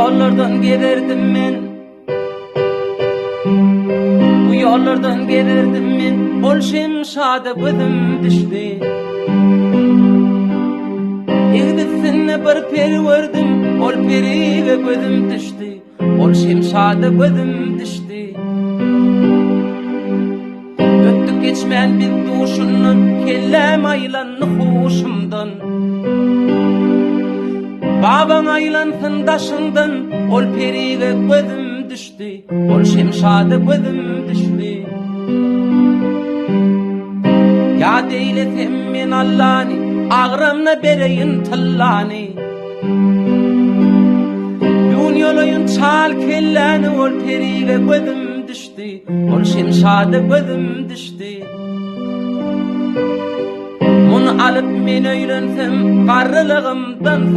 yollardan gelirdim men Bu yollardan gelirdim men Ol şemşada gözüm düştü. Egdisine bir peri verdim Ol periye gözüm düştü. Ol şemşada gözüm düştü. Öttük geçmeyen bir duşundan Kellem aylanlı huşumdan Baban aylansın daşından Ol periye gözüm düştü. Ol şemşada gözüm düştü. Ya deyletem men Allah'ni Ağramna bereyin tallani Yun yolayın çal kellani Ol periye gözüm düştü. Ol şemşada gözüm düştü. Bunu alıp men öylensem Qarrılığımdan